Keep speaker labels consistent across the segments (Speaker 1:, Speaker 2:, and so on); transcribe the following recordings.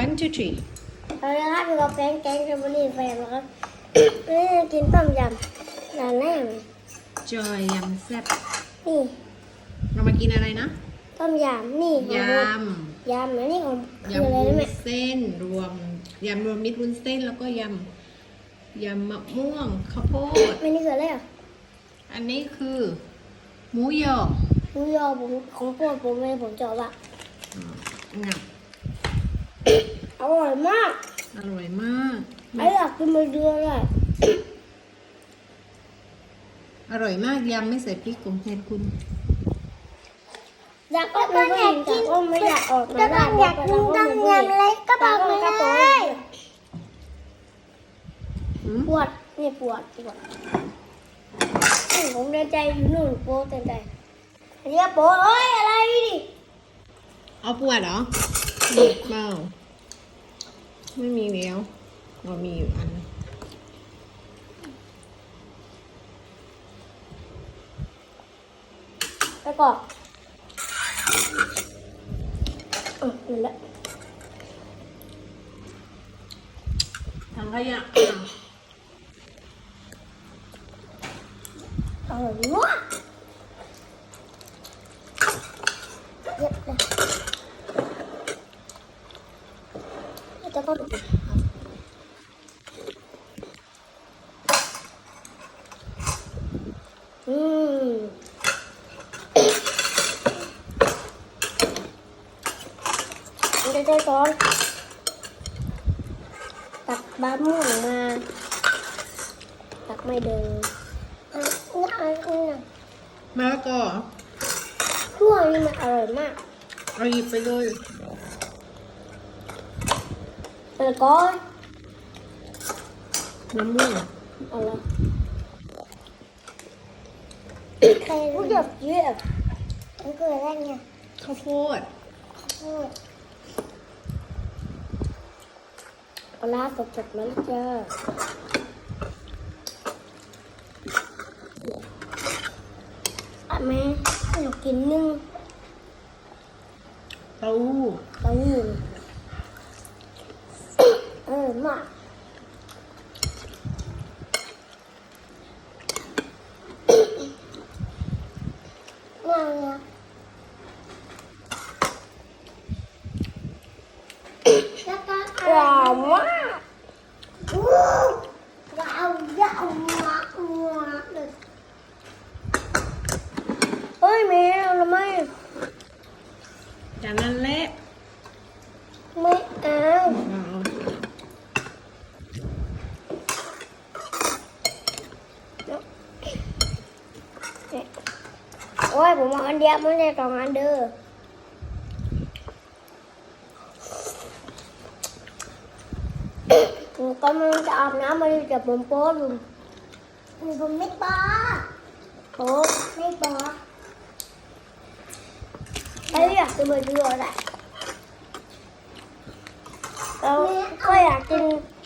Speaker 1: one two three
Speaker 2: เอาละครับอยู่กับแกงแกงชลบุรีแฟนนะครับเอ้ยกินต้มยำนานแน่
Speaker 1: จอยยำแซ่บ
Speaker 2: นี่
Speaker 1: เรามากินอะไรนะ
Speaker 2: ต้มยำนี่ของ
Speaker 1: ย
Speaker 2: ผมำยำอันนี้ของคือยำอะไร
Speaker 1: วุ้
Speaker 2: นะ
Speaker 1: น
Speaker 2: แม่
Speaker 1: เส้นรวมยำรวมมิตรวุ้นเส้นแล้วก็ยำยำมะม่วงข้าวโพด
Speaker 2: อันนี้คืออะไรอะ
Speaker 1: อันนี้คือหมูยอ
Speaker 2: หมูยอผมของโปรดผมเลยผมชอบอะ
Speaker 1: อ่างับ
Speaker 2: อร่อยมาก
Speaker 1: อร่อยมาก
Speaker 2: ไอ้อยากกินมาเดือนเลย
Speaker 1: อร่อยมากยำไม่ใส่พริกของแทนคุณ
Speaker 2: อยากก็ไม่อยากกินก็ไม่อยากออกมาได้อยากกินต้มยำอะไรก็บอกมาเลย
Speaker 1: หืม
Speaker 2: ปวดนี่ปวดปวดนี่ผมเดินใจอยู่นู่นโปเดินใจอันนี้โปเอ้ยอะไรดิ
Speaker 1: เอาปวดเหรอ เปล่า ไม่มีแล้วเรามีอยู่อัน
Speaker 2: แล้วก็เออนั่นแหละ
Speaker 1: ถังขยะ
Speaker 2: อร่อยมากเย็บเลยจะต้ องอืมมันจะได้ซ้อนตักบะม่วงมา ตักไม่เดินอะนี่อันนี้นะ
Speaker 1: มะละกอ
Speaker 2: ช่วงนี้มันอร่อยมาก
Speaker 1: เอาหยิบไปเลย
Speaker 2: แล้วก็
Speaker 1: น้ำม่วง
Speaker 2: อะไรใครรู้จักเยอะมันเกิดอะไรเนี่ย
Speaker 1: ข้าวโพด
Speaker 2: ปลาสดๆมาแล้วจ้าอะแม่หนูกินนึ่ง
Speaker 1: เต้าหู้
Speaker 2: เต้าหู้เออมาก ง่ายนะแล้วก็ว้าวมากว้าวยาวยาวมากมากเลยเฮ้ยแมวทำไม
Speaker 1: จากนั้นแหละ
Speaker 2: ไม่เอา
Speaker 1: เอา
Speaker 2: โอ้ยผม เอาอันเดียวไม่ได้สองอันเด้อผมกำลังจะอาบน้ำมาดูจากผมโป๊อยู่ผมไม่ปาโป๊ไม่ปาไอ้อยากกินเบอร์เกอร์แหละเราก็อยากกิน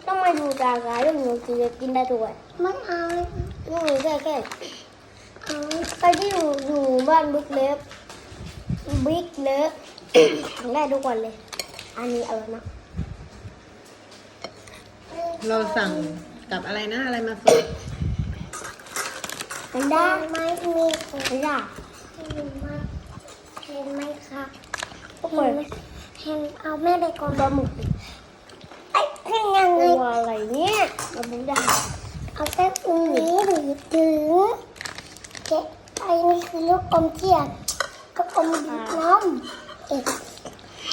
Speaker 2: ต้องมาดูจากร้านเรื่องหนูจะกินได้ด้วยไม่เอานี่แค่แค่ ไปที่อยู่อยู่บ้านบิ๊กเลิฟบิ๊กเลิฟทำได้ทุกวันเลย อันนี้อร่อยมาก
Speaker 1: เราสั่งกับอะไรนะอะไรมาส่ง
Speaker 2: มันได้ไหมมีไม่ได้เห็นไหมเห็นไหมครับทุกคนเห็นเอาแม่ไปกองปลาหมึกดิไอ้เพ่งยังไงตัวอะไรเนี่ยปลาหมึกได้เอาแค่ตรงนี้หรือถึง เจ๊ไอ้นี่คือลูกอมเทียนก็อมน้ำเอ๊ะ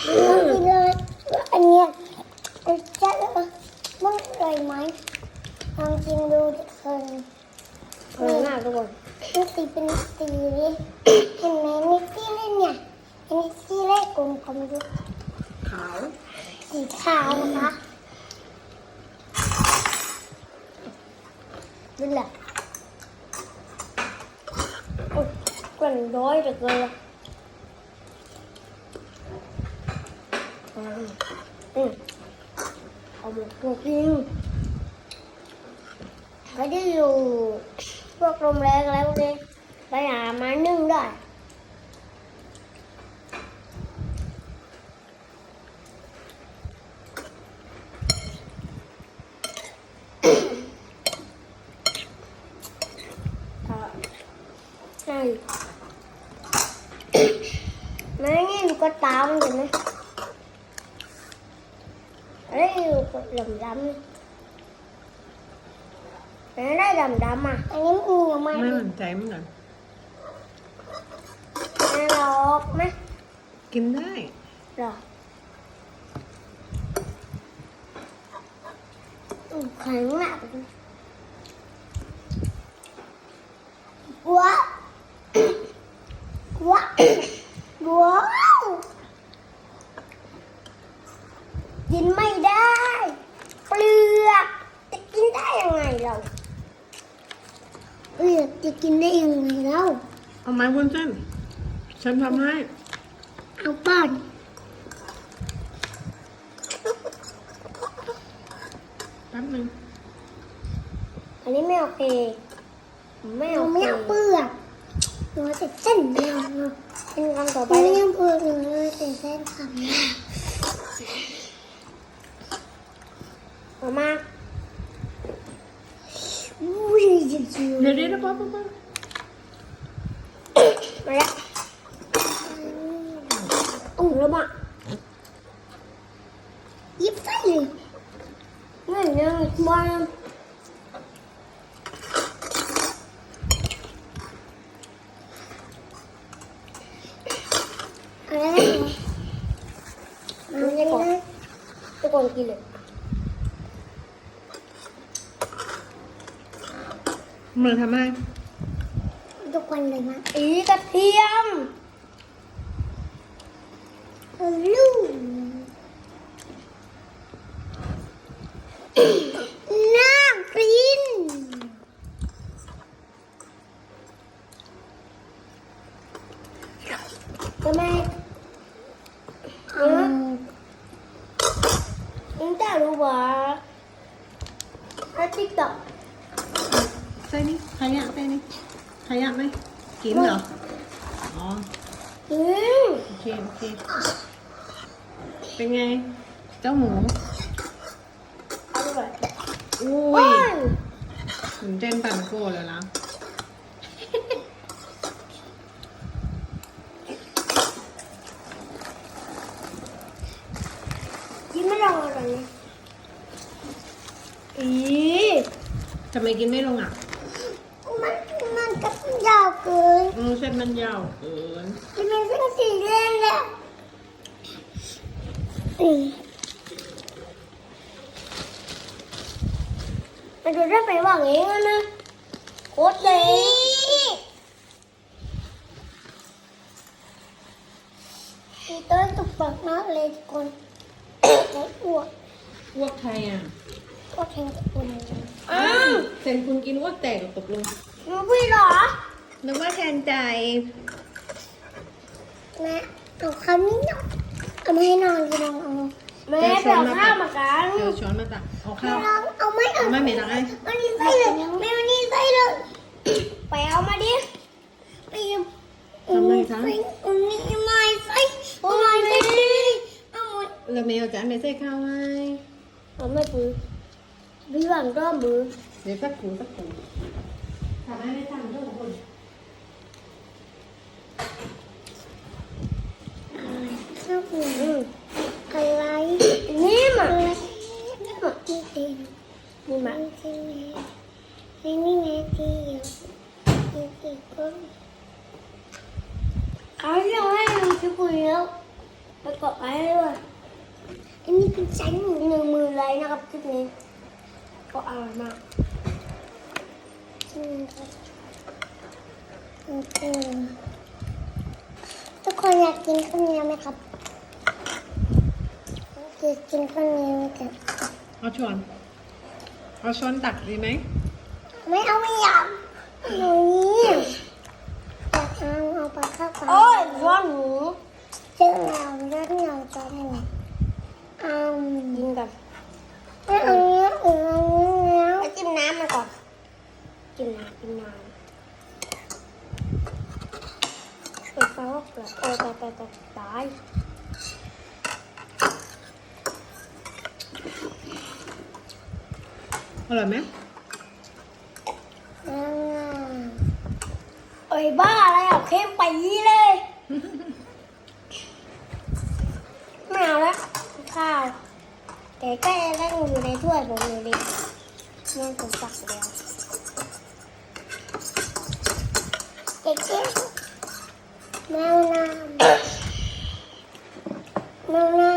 Speaker 2: กินเลยอันเนี้ยจะมันอร่อยไหมลองกินดูทุกคนเออหน้าทุกคนนี่สีเป็นสีนี้เห็นไหมนี่สีเล่นเนี่ยอันนี้สีเล่นกลมกลมดู
Speaker 1: ขาว
Speaker 2: สีขาวนะคะดูแหละโอ้ยกลิ่น ร้อยเหลือเกินเอืมอืมเอาหมดตัวกินเขาจะอยู่พวกโรงแรงอะไรพวกนี้ไปหามานึ่งได้ ก็ตามมันเห็นไหมอะไรอยู่กับดำดำนี่ไหนได้ดำดำอะ อันนี้มันยังไม่
Speaker 1: ไม่สนใจมั้งเหรอ
Speaker 2: ไม่หรอกไหม
Speaker 1: กินได้
Speaker 2: หรออืมแข็งมากว้าวว้าวว้าวกินไม่ได้ เปลือกจะกินได้ยังไงเราเปลือกจะกินได้ยังไงเรา
Speaker 1: เอาไม้ วุ้นเส้น ฉันทำให้
Speaker 2: เอาป้อน
Speaker 1: แป๊บนึง
Speaker 2: อันนี้ไม่โอเคไม่เอาไม่เอาเปลือกหนูจะเส้นเดียวเป็นคำต่อไปไม่เอาเปลือกหนูจะเส้นคำนี้ออกมาอุ้ยจริงๆ
Speaker 1: เดี๋ยวเดี๋ยวป๊อปป๊อปป๊อป
Speaker 2: มาแล้วอุ้งแล้วมายิบใส่เลยนี่ยังบอลอะ ไรนะมันจะก่อนจะก่อนกินเลย
Speaker 1: มือทำให้
Speaker 2: ทุกคนเลยมั้ยอีกระเทียมลูกน่ากินทำไมอืมอืมแต่รู้ว่าติ๊กต็อก
Speaker 1: ใส่นี่ขยะใส่นี่ข ยะไหมกินเหรอ อ๋อ
Speaker 2: อืม
Speaker 1: โอเค โอเค เป็นไง เจ้าหมู
Speaker 2: อร่อย
Speaker 1: อุ้
Speaker 2: โอ้
Speaker 1: ย
Speaker 2: ย
Speaker 1: ถึงเจนปั่นโกแล้วนะ
Speaker 2: กินไม่ลงอะไรเลยอี
Speaker 1: ทำไมกินไม่ลงอะ
Speaker 2: มันมันก็ ยาวเกิน
Speaker 1: อืมเส้นมันยาวเกิน
Speaker 2: มันเป็นเส้นสีแดงแล้วอืมมันดูได้ไปว่างเองอะนะโคตรเลยอีเต้นตุกปากมากเลยทุกคนแล้วอ้วก
Speaker 1: อ้วกใครอะ
Speaker 2: ก็แทงกับคน
Speaker 1: อ้าวเซนคุณกินอ้วกแตกกับตกลง
Speaker 2: หนูพี่เหรอ
Speaker 1: นึกว่าแทนใจ
Speaker 2: แม่เอาคำนี้หน่อยเอามาให้นอนกินลองเอาแม่ไปเอาข้าวมากัน
Speaker 1: เดี๋ยวช้อนมาตักเอาข้าว
Speaker 2: ลองเอาไม่เอา
Speaker 1: ไม่เหม็นอะไร
Speaker 2: อันนี้ใส่เลยแม่อันนี้ใส่เลยไปเอามาดิไปเอา
Speaker 1: ทำไมคะ
Speaker 2: อันนี้ไม่ใส่เอาไม่ใส่เอาหมด
Speaker 1: เราเมลจานไม่ใส่ข้าวให้
Speaker 2: เอาไม่ปืนพี่หวังก็มือ
Speaker 1: เดี๋ยวสักครู่สักครู่ทำให้ไม่ทำทุกคน
Speaker 2: ข้าวปืนอะไรนี่มานี่มานี่เองนี่มานี่เองนี่นี่แม่ที่อยู่นี่ที่ก็เขายังให้ดูชิบุยแล้วไปก ดไว้ด้วยอันนี้เป็นแสงหนึ่งมือเลยนะครับคลิปนี้ ก็อร่อยมากอืมโอเคทุกคนอยากกินข้าวเหนียวไหมครับอยากกินข้าวเหนียวไหมครับ
Speaker 1: เอาช้อนเอาช้อนตักดีไหม
Speaker 2: ไม่เอาไม่อยากหนูนี่อยากเอาเอาไปเข้าไปโอ้ยร้อนหนูเจ้าเราเจ้าเราจะให้ไงเอา กินกันไม่เอาเนี้ยเอาเนี้ยแล้วจิ้มน้ำมาก่อน จิ้มน้ำจิ้มน้ำเปิดไฟว่าเปิดโอ้ตายตายตายตาย
Speaker 1: อร่อยไหม
Speaker 2: เอ้ยบ้าอะไรอะเข้มไปยี่เลย ข้าว แต่ก็ยังอยู่ในถ้วยผมอยู่ดีแม่ผมตักแล้วเด็กเจ๊แมวน้ำแมวน้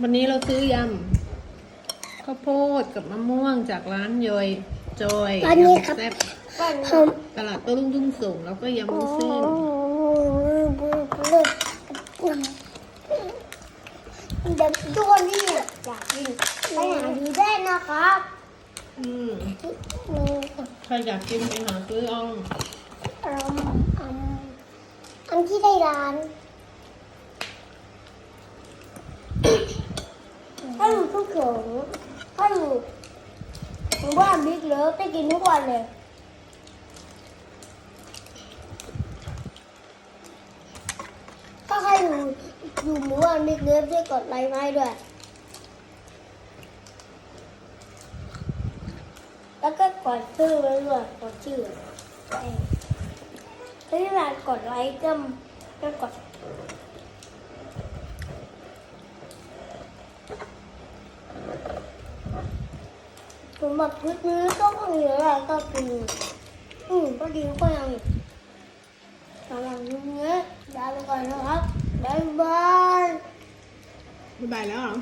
Speaker 1: วันนี้เราซื้อยำข้าวโพดกับมะม่วงจากร้านยอยจอยำ
Speaker 2: อันนี้ครับ
Speaker 1: ยำแซ่บ
Speaker 2: ก่อน
Speaker 1: ตลาดโต้รุ่งทุ่งสูงแล้วก็ยำวุ้นเส้น
Speaker 2: เดี๋ยวทุกคนที่อยากกินไปหาดูได้นะครับ
Speaker 1: อืม
Speaker 2: อืม
Speaker 1: ใครอยากกินไปหาซื้อเอา
Speaker 2: อืมอืมอันที่ได้ร้านถ้าอยู่ทุกเขิงถ้าอยู่หมู่บ้านบิ๊กเลิฟได้กินทุกวันเลยถ้าใครอยู่อยู่หมู่บ้านบิ๊กเลิฟได้กดไลค์มาให้ด้วย แล้วก็กดชื่อไว้ด้วยกดชื่อเออถ้าเวลากดไลค์ก็ก็กดผมแบบพึกนี้ก็คงเยอะแล้วก็กินอืมก็ดีก็ยังสำหรับวันนี้ลาไปก่อนนะครับบ๊ายบาย
Speaker 1: บ๊ายบายแล้วเหรอ